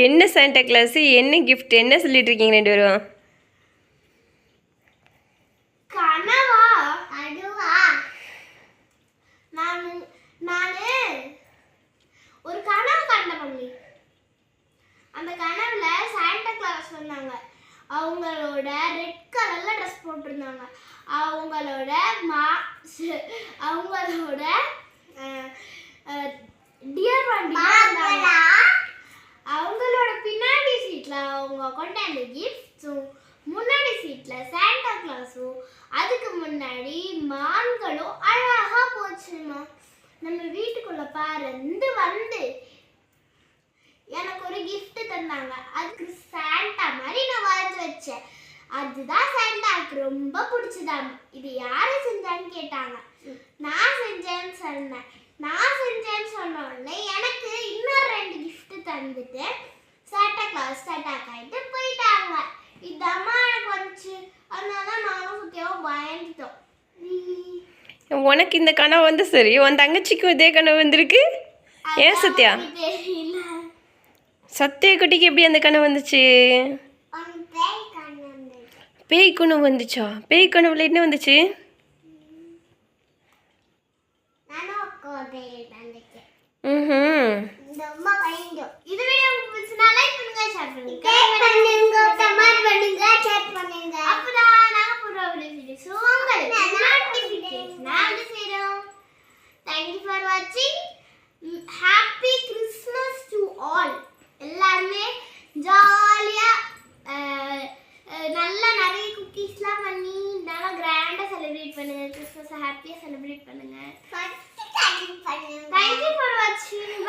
என்ன Santa Claus என்ன gift என்ன சொல்லிட்டு இருக்கீங்க ரெண்டு பேரும்? கனவா? அதுவா நான் நானு ஒரு கனவு கண்ட பண்ணி அந்த கனவுல சாண்டா கிளாஸ் வந்தாங்க. அவங்களோட ரெட் கலர்ல ட்ரெஸ் போட்டிருந்தாங்க. அவங்களோட மா அவங்களோட கொண்டாந்து கிஃப்ட்ஸும் முன்னாடி சீட்டில் சாண்டா கிளாஸும் அதுக்கு முன்னாடி மான்களும் அழகாக போச்சுமா நம்ம வீட்டுக்குள்ளே பறந்து வந்து எனக்கு ஒரு கிஃப்ட் தந்தாங்க. அதுக்கு சாண்டா மாதிரி நான் வரைஞ்சி வச்சேன். அதுதான் சாண்டாக்கு ரொம்ப பிடிச்சதாம் இது யாரு செஞ்சான்னு கேட்டாங்க. நான் செஞ்சேன்னு சொன்னேன். நான் செஞ்சேன்னு சொன்ன உடனே எனக்கு இன்னொரு ரெண்டு கிஃப்ட் தந்துட்டு உனக்கு இந்த கனவு வந்து சரி உன் தங்கச்சிக்கும் இதே கனவு வந்திருக்கு? ஏன் சத்யா? சத்யா குட்டிக்கு எப்படி அந்த கனவு வந்துச்சு? பேய் கனவு வந்துச்சா? பேய் கனவுல என்ன வந்துச்சு? You for watching. Happy Christmas to all எல்லாருமே ஜாலியா நல்லா நிறைய குக்கீஸ்லாம் பண்ணி நல்லா கிராண்டா செலிப்ரேட் பண்ணுங்க. கிறிஸ்மஸ் ஹாப்பியா செலிப்ரேட் பண்ணுங்க. தேங்க்யூ ஃபார் வாட்சிங்